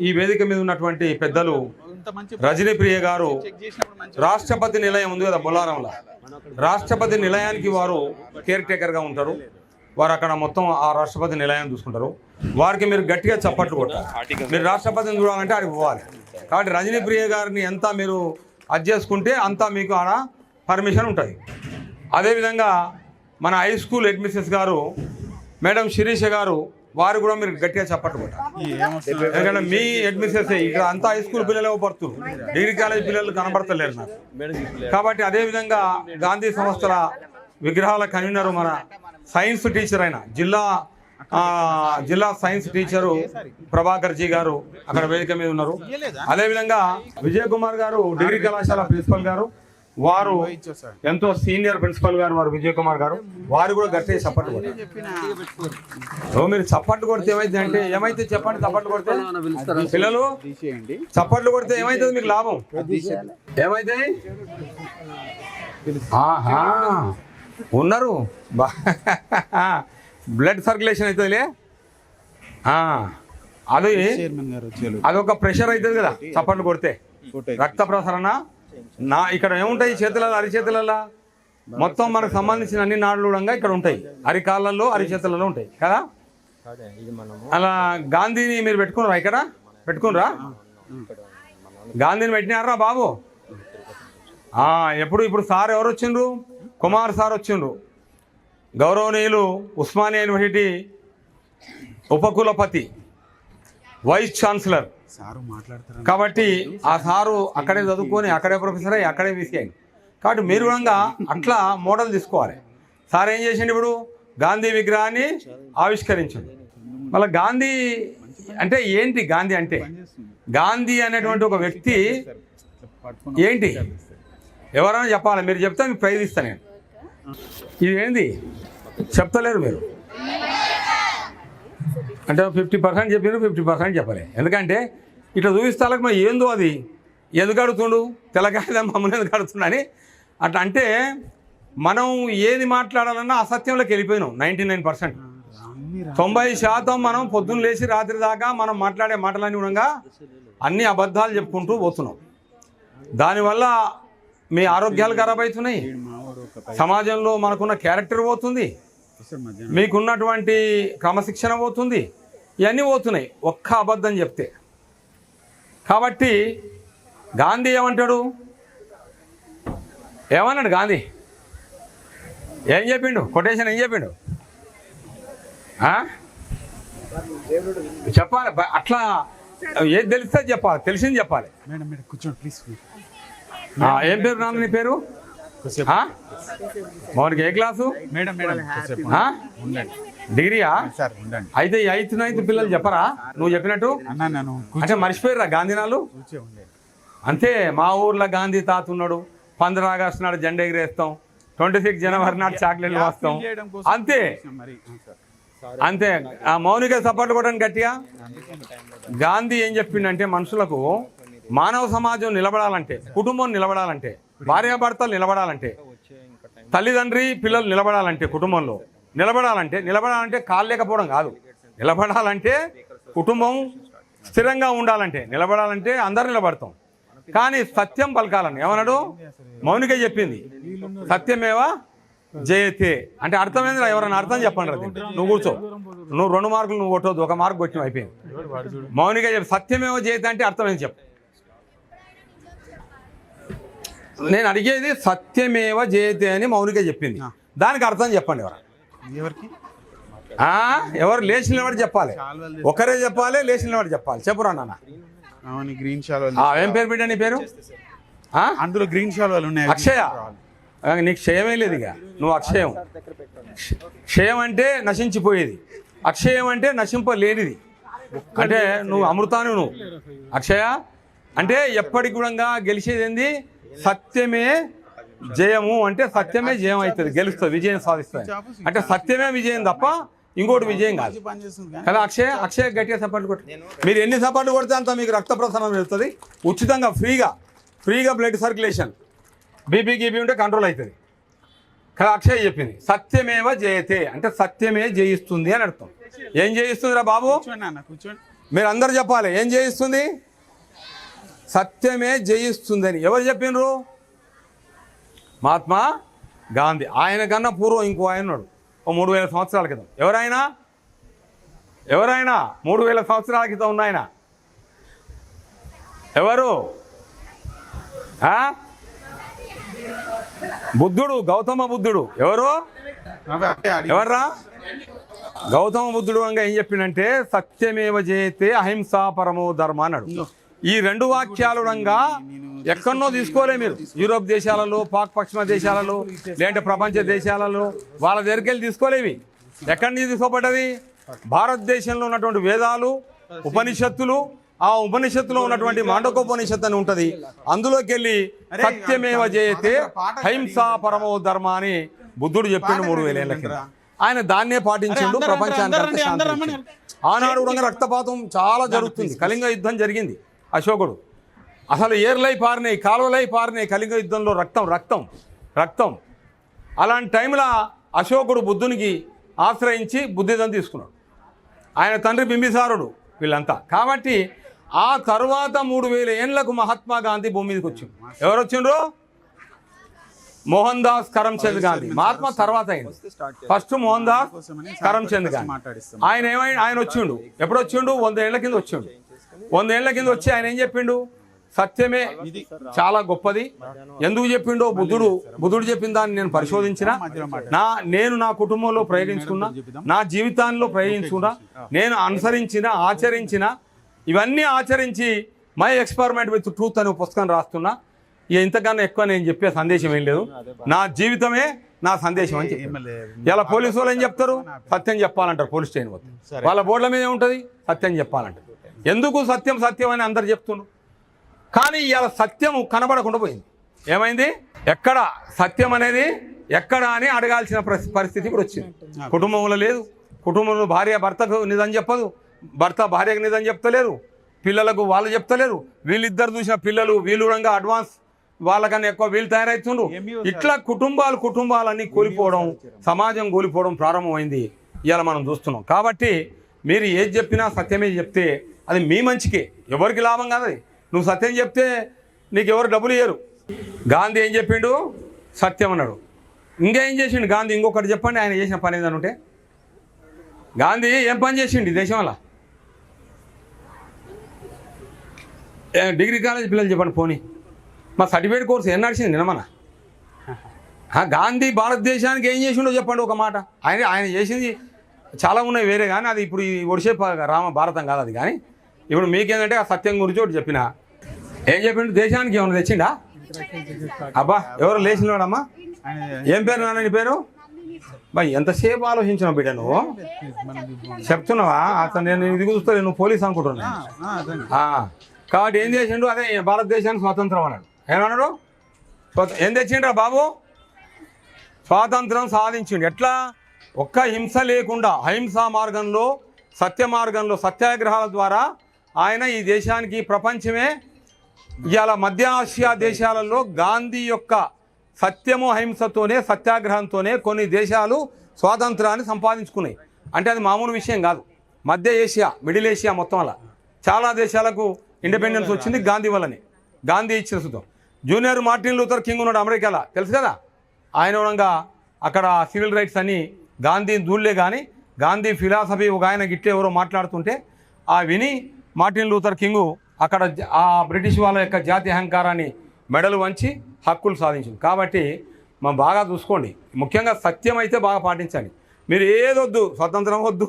ఈ వేదిక మీద ఉన్నటువంటి పెద్దలు ఇంత మంచి రజనీ ప్రియ గారు రాష్ట్రపతి నిలయం ఉంది కదా బొల్లారంలో. రాష్ట్రపతి నిలయానికి వారు కేర్ టేకర్గా ఉంటారు. వారు అక్కడ మొత్తం ఆ రాష్ట్రపతి నిలయాన్ని చూసుకుంటారు. వారికి మీరు గట్టిగా చప్పట్లు కొట్టాలి. మీరు రాష్ట్రపతిని చూడాలంటే అక్కడికి పోవాలి. కాబట్టి రజనీ ప్రియ గారిని ఎంత మీరు అది చేసుకుంటే అంత మీకు ఆడ పర్మిషన్ ఉంటుంది. అదేవిధంగా మన హై స్కూల్ హెడ్ మిస్సెస్ గారు మేడం శిరీష గారు వారు కూడా మీరు గట్టిగా చప్పట్లు ఎందుకంటే మీ అడ్మిషన్స్ ఇక్కడ అంతా హై స్కూల్ పిల్లలు పడుతున్నారు డిగ్రీ కాలేజ్ పిల్లలు కనబడతలేరు నాకు. కాబట్టి అదేవిధంగా గాంధీ సంస్థల విగ్రహాల కన్వీనర్ మన సైన్స్ టీచర్ అయిన జిల్లా జిల్లా సైన్స్ టీచరు ప్రభాకర్ జీ గారు అక్కడ వేదిక మీద ఉన్నారు. అదే విధంగా విజయ్ కుమార్ గారు డిగ్రీ కళాశాల ప్రిన్సిపల్ గారు వారు ఎంతో సీనియర్ ప్రిన్సిపల్ గారు వారు విజయ్ కుమార్ గారు. వారు కూడా గట్టిగా చప్పట్లు కొట్టారు. చెప్పిన? ఓ మీరు చప్పట్లు కొడితే ఏమైంది అంటే ఏమైతే చెప్పండి చప్పట్లు కొడితే? పిల్లలు చప్పట్లు కొడితే ఏమైతుంది మీకు లాభం? ఏమైతే? ఉన్నారు. బా. బ్లడ్ సర్క్యులేషన్ అవుతుందిలే. ఆ, అది చైర్మన్ గారు వచ్చారు. అదొక ప్రెషర్ అవుతుంది కదా చప్పట్లు కొడితే. రక్త ప్రసరణ నా ఇక్కడ ఏముంటాయి చేతులలో అరిచేతులలో మొత్తం మనకు సంబంధించిన అన్ని నాడులు కూడా ఇక్కడ ఉంటాయి. అరికాళ్ళల్లో అరిచేతులలో ఉంటాయి. కదా? అలా గాంధీని మీరు పెట్టుకున్నారా ఇక్కడ? పెట్టుకున్నారా? గాంధీని పెట్టినారా బాబు? ఎప్పుడు ఇప్పుడు సార్ ఎవరు వచ్చిండ్రు? కుమార్ సార్ వచ్చిండ్రు. గౌరవనీయులు ఉస్మానియా యూనివర్సిటీ ఉపకులపతి. Vice chancellor. సారు మాట్లాడతారు కాబట్టి ఆ సారు అక్కడే చదువుకొని అక్కడే ప్రొఫెసర్ అయ్యి అక్కడే విసి అయింది కాబట్టి మీరు కూడా అట్లా మోడల్ తీసుకోవాలి. సార్ ఏం చేసిండు ఇప్పుడు? గాంధీ విగ్రహాన్ని ఆవిష్కరించింది మళ్ళీ గాంధీ అంటే ఏంటి గాంధీ అంటే? గాంధీ అనేటువంటి ఒక వ్యక్తి ఏంటి? ఎవరైనా చెప్పాలి మీరు చెప్తే మీకు ప్రైజ్ ఇస్తా నేను. ఇది ఏంది చెప్తలేరు మీరు. అంటే ఫిఫ్టీ పర్సెంట్ చెప్పారు ఫిఫ్టీ పర్సెంట్ చెప్పలే. ఎందుకంటే ఇట్లా చూపిస్తాలకు మరి ఏందో అది? ఎందుకు అడుగుతుండు? తెల్లగాయ మమ్మల్ని ఎందుకు అడుగుతుండు అని. అట్లా అంటే మనం ఏది మాట్లాడాలన్నా అసత్యంలోకి వెళ్ళిపోయినాం నైంటీ నైన్ పర్సెంట్ తొంభై శాతం మనం పొద్దున్న లేచి రాత్రి దాకా మనం మాట్లాడే మాటలన్నీ కూడా అన్ని అబద్ధాలు చెప్పుకుంటూ పోతున్నాం. దానివల్ల మీ ఆరోగ్యాలు ఖరాబ్ అవుతున్నాయి. సమాజంలో మనకున్న క్యారెక్టర్ పోతుంది. మీకున్నటువంటి క్రమశిక్షణ పోతుంది ఇవన్నీ పోతున్నాయి. ఒక్క అబద్ధం చెప్తే. కాబట్టి గాంధీ ఏమంటాడు? ఏమన్నాడు గాంధీ? ఏం చెప్పిండు? కొటేషన్ ఏం చెప్పిండు? చెప్పాలి అట్లా ఏది తెలిస్తే చెప్పాలి తెలిసింది చెప్పాలి. మేడం మేడం కూర్చోండి ప్లీజ్ ఏం పేరు నాన్న నీ పేరు? మౌనికి ఏ క్లాసు? మేడం డిగ్రీయా? సార్ ఉండండి. అయితే ఈ ఎయిత్ నైన్త్ పిల్లలు చెప్పరా? నువ్వు చెప్పినట్టు? అన్న నేను అంటే మర్చిపోయారా గాంధీనాలు అంతే మా ఊర్లో గాంధీ తాత ఉన్నాడు. పంద్ర ఆగస్టు నాడు జెండా ఎగిరేస్తాం. ట్వంటీ సిక్స్ జనవరి నాడు చాక్లెట్లు వాస్తాం. అంతే. అంతే. ఆ మౌనిక సపోర్ట్ కొట్టడానికి గట్టిగా. గాంధీ ఏం చెప్పిండంటే మనుషులకు మానవ సమాజం నిలబడాలంటే కుటుంబం నిలబడాలంటే భార్యాభర్తలు నిలబడాలంటే తల్లిదండ్రి పిల్లలు నిలబడాలంటే కుటుంబంలో నిలబడాలంటే నిలబడాలంటే కాలు లేకపోవడం కాదు. నిలబడాలంటే కుటుంబం స్థిరంగా ఉండాలంటే నిలబడాలంటే అందరు నిలబడతాం. కానీ సత్యం పలకాలని ఏమన్నాడు? మౌనిక చెప్పింది. సత్యమేవా? జయతే. అంటే అర్థమైంది ఎవరైనా అర్థం చెప్పండి అది నువ్వు కూర్చో. నువ్వు రెండు మార్కులు నువ్వు కొట్టవద్దు ఒక మార్కు కొట్టిన అయిపోయింది. మౌనిక చెప్పి సత్యమేవో జయతే అంటే అర్థమైంది చెప్పు. నేను అడిగేది సత్యమేవ జయతే అని మౌనిక చెప్పింది. దానికి అర్థం చెప్పండి ఎవరు? ఎవరికి? ఎవరు లేచి నిలబడి చెప్పాలి. ఒకరే చెప్పాలి లేచి నిలబడి చెప్పాలి. చెప్పురా నాన్న. గ్రీన్ ఏం పేరు బిడ్డ నీ పేరు? అందులో గ్రీన్ షాల్ వాళ్ళు ఉన్నాయి. అక్షయ? నీకు క్షయమే లేదు ఇక. నువ్వు అక్షయం. క్షయం అంటే నశించిపోయేది. అక్షయం అంటే నశింపలేనిది. అంటే నువ్వు అమృతాను నువ్వు. అక్షయ అంటే ఎప్పటికి కూడా గెలిచేది ఏంది? సత్యమే జయము అంటే సత్యమే జయం అవుతుంది గెలుస్తుంది విజయం సాధిస్తుంది. అంటే సత్యమే విజయం తప్ప ఇంకోటి విజయం కాదు. కదా అక్షయ్? అక్షయ్ గట్టిగా సపోర్ట్ కొట్టు. మీరు ఎన్ని సపోర్ట్ కొడితే అంత మీకు రక్త ప్రసరణ వెళ్తుంది. ఉచితంగా ఫ్రీగా ఫ్రీగా బ్లడ్ సర్క్యులేషన్ బీపీ గీపీ ఉంటే కంట్రోల్ అవుతుంది. కదా అక్షయ్ చెప్పింది సత్యమేవ జయతే. అంటే సత్యమే జయిస్తుంది అని అర్థం. ఏం జయిస్తుందిరా బాబు? కూర్చోండి అన్న కూర్చోండి. మీరు అందరు చెప్పాలి ఏం జయిస్తుంది? సత్యమే జయిస్తుందని. ఎవరు చెప్పిండ్రు? మహాత్మా గాంధీ. ఆయన కన్నా పూర్వం ఇంకో ఆయన ఉన్నాడు. ఓ మూడు వేల సంవత్సరాల క్రితం. ఎవరైనా? ఎవరైనా? మూడు వేల సంవత్సరాల క్రితం ఉన్నాయన ఎవరు? బుద్ధుడు గౌతమ బుద్ధుడు. ఎవరు? ఎవర్రా? గౌతమ బుద్ధుడు అంగా ఏం చెప్పిండంటే సత్యమేవ జయతే అహింసా పరమో ధర్మ అన్నాడు. ఈ రెండు వాక్యాలు రంగా ఎక్కడనో తీసుకోలే మీరు. యూరోప్ దేశాలలో పాక్ పశ్చిమ దేశాలలో లేదంటే ప్రపంచ దేశాలలో వాళ్ళ దగ్గరికి వెళ్ళి తీసుకోలేవి ఎక్కడి నుంచి తీసుకోబడ్డది? భారతదేశంలో ఉన్నటువంటి వేదాలు ఉపనిషత్తులు ఆ ఉపనిషత్తులో ఉన్నటువంటి మాండకోపనిషత్తు అని ఉంటది. అందులోకి వెళ్ళి సత్యమేవ జయతే అహింసా పరమో ధర్మ అని బుద్ధుడు చెప్పిండు మూడు వేల ఏళ్ళ కింద. ఆయన దాన్నే పాటించిండు ప్రపంచానికి. ఆనాడు రక్తపాతం చాలా జరుగుతుంది. కళింగ యుద్ధం జరిగింది. అశోకుడు. అసలు ఏర్లై పారినాయి కాలువలై పారినాయి కలింగ యుద్ధంలో రక్తం రక్తం రక్తం. అలాంటి టైంలో అశోకుడు బుద్ధునికి ఆశ్రయించి బుద్ధిజం తీసుకున్నాడు. ఆయన తండ్రి బింబిసారుడు వీళ్ళంతా. కాబట్టి ఆ తర్వాత మూడు వేల ఏళ్ళకు మహాత్మా గాంధీ భూమి మీదకి వచ్చిండు. ఎవరు వచ్చిండ్రు? మోహన్ దాస్ కరమ్చంద్ గాంధీ. మహాత్మా తర్వాత అయింది. ఫస్ట్ మోహన్ దాస్ కరమ్చంద్ గాంధీ. ఆయన ఏమైనా ఆయన వచ్చిండు. ఎప్పుడు వచ్చిండు? వంద ఏళ్ళ కింద వచ్చిండు. వంద ఏళ్ళ కింద వచ్చి ఆయన ఏం చెప్పిండు? సత్యమే చాలా గొప్పది. ఎందుకు చెప్పిండో బుద్ధుడు బుద్ధుడు చెప్పిన దాన్ని నేను పరిశోధించిన. నా నేను నా కుటుంబంలో ప్రయోగించుకున్నా నా జీవితాల్లో ప్రయోగించుకున్నా నేను అనుసరించిన ఆచరించిన ఇవన్నీ ఆచరించి మై ఎక్స్పెరిమెంట్ విత్ ట్రూత్ అనే పుస్తకం రాస్తున్నా. ఇక ఇంతకన్నా ఎక్కువ నేను చెప్పే సందేశం ఏం లేదు. నా జీవితమే నా సందేశం అని చెప్పి ఇలా పోలీసు వాళ్ళు ఏం చెప్తారు? సత్యం చెప్పాలంటారు పోలీస్ స్టేషన్ వాళ్ళ బోర్డుల మీద ఏముంటుంది? సత్యం చెప్పాలంటారు. ఎందుకు సత్యం సత్యం అని అందరు చెప్తున్నారు కానీ ఇవాళ సత్యం కనబడకుండా పోయింది. ఏమైంది? ఎక్కడ సత్యం అనేది ఎక్కడ అని అడగాల్సిన పరిస్థి- పరిస్థితి ఇప్పుడు వచ్చింది. కుటుంబంలో లేదు. కుటుంబంలో భార్య భర్తకు నిజం చెప్పదు. భర్త భార్యకు నిజం చెప్తలేరు. పిల్లలకు వాళ్ళు చెప్తలేరు. వీళ్ళిద్దరు చూసిన పిల్లలు వీళ్ళు రంగా అడ్వాన్స్ వాళ్ళకన్నా ఎక్కువ వీళ్ళు తయారవుతుండ్రు ఇట్లా కుటుంబాలు కుటుంబాలన్నీ కూలిపోవడం సమాజం కూలిపోవడం ప్రారంభమైంది. ఇవాళ మనం చూస్తున్నాం. కాబట్టి మీరు ఏది చెప్పినా సత్యమే చెప్తే అది మీ మంచికే. ఎవరికి లాభం కాదు నువ్వు సత్యం చెప్తే నీకు ఎవరు డబ్బులు ఇయ్యరు. గాంధీ ఏం చెప్పిండు? సత్యం అన్నాడు. ఇంకా ఏం చేసిండు గాంధీ? ఇంకొకటి చెప్పండి ఆయన చేసిన పని ఏదైనా ఉంటే. గాంధీ ఏం పని చేసిండు ఈ దేశం డిగ్రీ కాలేజ్ పిల్లలు చెప్పండి పోనీ. మా సర్టిఫికేట్ కోర్సు ఏం నడిచింది నిన్నమన గాంధీ భారతదేశానికి ఏం చేసిండో చెప్పండి ఒక మాట. ఆయన ఆయన చేసింది చాలా ఉన్నాయి వేరే కానీ అది ఇప్పుడు ఈ ఒడిసే రామ భారతం కాదు అది కానీ ఇప్పుడు మీకేంటంటే ఆ సత్యం గురించి ఒకటి చెప్పిన. ఏం చెప్పిండు? దేశానికి ఏమైనా తెచ్చిండా? అబ్బా ఎవరు లేచినాడమ్మా? ఏం పేరు నాన్న నీ పేరు? బా ఎంతసేపు ఆలోచించిన బిడ్డ నువ్వు? చెప్తున్నావా? అతను నేను ఇది చూస్తా నువ్వు పోలీస్ అనుకుంటున్నా కాబట్టి ఏం చేసిండు? అదే భారతదేశానికి స్వాతంత్రం అన్నాడు. ఏమన్నాడు? ఏం తెచ్చిండ్రా బాబు? స్వాతంత్రం సాధించిండు. ఎట్లా? ఒక్క హింస లేకుండా అహింసా మార్గంలో సత్య మార్గంలో సత్యాగ్రహాల ద్వారా ఆయన ఈ దేశానికి ప్రపంచమే ఇవాళ మధ్య ఆసియా దేశాలలో గాంధీ యొక్క సత్యము అహింసతోనే సత్యాగ్రహంతోనే కొన్ని దేశాలు స్వాతంత్రాన్ని సంపాదించుకున్నాయి. అంటే అది మామూలు విషయం కాదు. మధ్య ఏషియా మిడిల్ ఏషియా మొత్తం అలా. చాలా దేశాలకు ఇండిపెండెన్స్ వచ్చింది గాంధీ వల్లనే. గాంధీ ఇచ్చిన సుతం. జూనియర్ మార్టిన్ లూథర్ కింగ్ ఉన్నాడు అమెరికాలో. తెలుసు కదా? ఆయన ఉండగా అక్కడ సివిల్ రైట్స్ అని గాంధీ దూళ్ళే కానీ గాంధీ ఫిలాసఫీ ఒక ఆయన గిట్టే ఎవరో మాట్లాడుతుంటే ఆ విని మార్టిన్ లూథర్ కింగు అక్కడ ఆ బ్రిటిష్ వాళ్ళ యొక్క జాతి అహంకారాన్ని మెడలు వంచి హక్కులు సాధించింది. కాబట్టి మనం బాగా చూసుకోండి. ముఖ్యంగా సత్యం అయితే బాగా పాటించండి మీరు ఏదొద్దు స్వతంత్రం వద్దు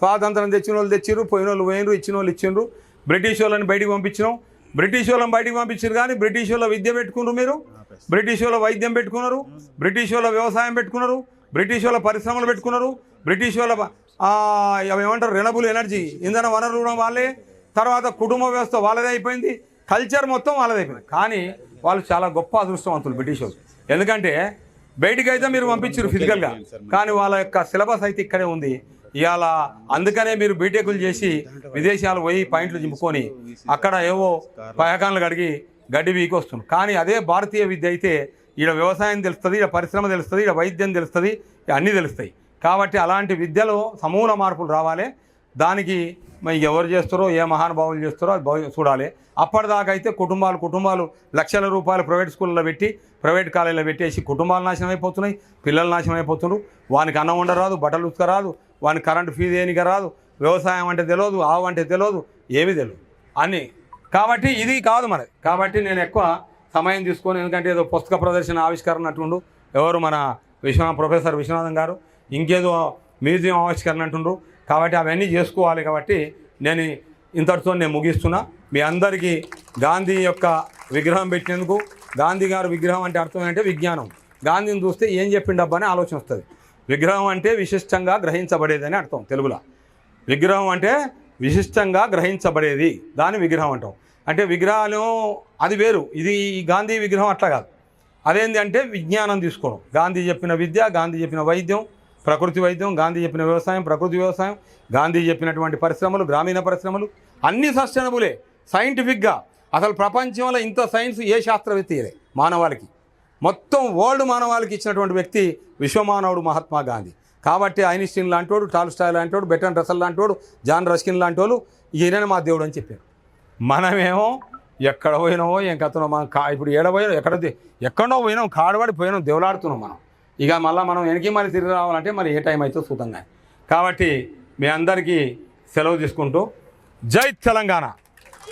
స్వాతంత్రం తెచ్చిన వాళ్ళు తెచ్చిర్రు పోయిన వాళ్ళు పోయినరు ఇచ్చిన వాళ్ళు ఇచ్చిండ్రు. బ్రిటిష్ వాళ్ళని బయటికి పంపించినాం. బ్రిటిష్ వాళ్ళని బయటికి పంపించారు కానీ బ్రిటిష్ వాళ్ళ విద్య పెట్టుకున్నారు మీరు. బ్రిటిష్ వాళ్ళ వైద్యం పెట్టుకున్నారు. బ్రిటిష్ వాళ్ళ వ్యవసాయం పెట్టుకున్నారు. బ్రిటిష్ వాళ్ళ పరిశ్రమలు పెట్టుకున్నారు. బ్రిటిష్ వాళ్ళ అవి ఏమంటారు? రెనబుల్ ఎనర్జీ ఇంధన వనరులు వాళ్ళే. తర్వాత కుటుంబ వ్యవస్థ వాళ్ళదే అయిపోయింది కల్చర్ మొత్తం వాళ్ళదే అయిపోయింది. కానీ వాళ్ళు చాలా గొప్ప అదృష్టవంతులు బ్రిటిష్ ఎందుకంటే బయటికి అయితే మీరు పంపించారు ఫిజికల్గా కానీ వాళ్ళ యొక్క సిలబస్ అయితే ఇక్కడే ఉంది. ఇవాళ అందుకనే మీరు బీటెక్లు చేసి విదేశాలు పోయి పాయింట్లు చింపుకొని అక్కడ ఏవో పయకాన్లు కడిగి గడ్డి వీకి వస్తుంది కానీ అదే భారతీయ విద్య అయితే ఈడ వ్యవసాయం తెలుస్తుంది ఈడ పరిశ్రమ తెలుస్తుంది ఈడ వైద్యం తెలుస్తుంది అన్నీ తెలుస్తాయి. కాబట్టి అలాంటి విద్యలో సమూల మార్పులు రావాలి. దానికి మరి ఎవరు చేస్తారో ఏ మహానుభావులు చేస్తారో అది చూడాలి. అప్పటిదాకా అయితే కుటుంబాలు కుటుంబాలు లక్షల రూపాయలు ప్రైవేట్ స్కూల్లో పెట్టి ప్రైవేట్ కాలేజీలో పెట్టేసి కుటుంబాలు నాశనం అయిపోతున్నాయి పిల్లలు నాశనం అయిపోతున్నారు. వానికి అన్నం ఉండరాదు బట్టలు ఉతకరాదు వానికి కరెంటు ఫీజు ఏనిక రాదు వ్యవసాయం అంటే తెలియదు ఆవు అంటే తెలియదు ఏమీ తెలియదు. అని. కాబట్టి ఇది కాదు మరి కాబట్టి నేను ఎక్కువ సమయం తీసుకొని ఎందుకంటే ఏదో పుస్తక ప్రదర్శన ఆవిష్కరణ అటుండు ఎవరు మన విశ్వ ప్రొఫెసర్ విశ్వనాథం గారు ఇంకేదో మ్యూజియం ఆవిష్కరణ అంటుండ్రు. కాబట్టి అవన్నీ చేసుకోవాలి కాబట్టి నేను ఇంతటితో నేను ముగిస్తున్నా. మీ అందరికీ గాంధీ యొక్క విగ్రహం పెట్టినందుకు గాంధీ గారు విగ్రహం అంటే అర్థం ఏంటంటే విజ్ఞానం. గాంధీని చూస్తే ఏం చెప్పిండబ్బా అని ఆలోచన వస్తుంది. విగ్రహం అంటే విశిష్టంగా గ్రహించబడేదని అర్థం తెలుగులో. విగ్రహం అంటే విశిష్టంగా గ్రహించబడేది. దాని విగ్రహం అంటాం. అంటే విగ్రహాలు అది వేరు. ఇది ఈ గాంధీ విగ్రహం అట్లా కాదు. అదేంటి అంటే విజ్ఞానం తీసుకోవడం. గాంధీ చెప్పిన విద్య గాంధీ చెప్పిన వైద్యం ప్రకృతి వైద్యం గాంధీ చెప్పిన వ్యవసాయం ప్రకృతి వ్యవసాయం గాంధీ చెప్పినటువంటి పరిశ్రమలు గ్రామీణ పరిశ్రమలు అన్నీ సస్టైనబులే సైంటిఫిక్గా. అసలు ప్రపంచంలో ఇంత సైన్స్ ఏ శాస్త్రవేత్త మానవాళికి. మొత్తం వరల్డ్ మానవాళికి ఇచ్చినటువంటి వ్యక్తి విశ్వమానవుడు మహాత్మా గాంధీ. కాబట్టి ఐన్స్టీన్ లాంటివాడు టాల్స్టాయ్ లాంటివాడు బెటన్ రసల్ లాంటివాడు జాన్ రస్కిన్ లాంటివాడు ఈయన మా దేవుడు అని చెప్పారు. మనమేమో ఎక్కడ పోయినామో ఏం కథనో మనం కా ఇప్పుడు ఏడ పోయినా ఎక్కడ ఎక్కడో పోయినాం కాడబడి పోయినాం దేవులాడుతున్నాం మనం. ఇక మళ్ళీ మనం వెనక్కి మళ్ళీ తిరిగి రావాలంటే మరి ఏ టైం అయితే చూద్దాం కానీ కాబట్టి మీ అందరికీ సెలవు తీసుకుంటూ జై తెలంగాణ.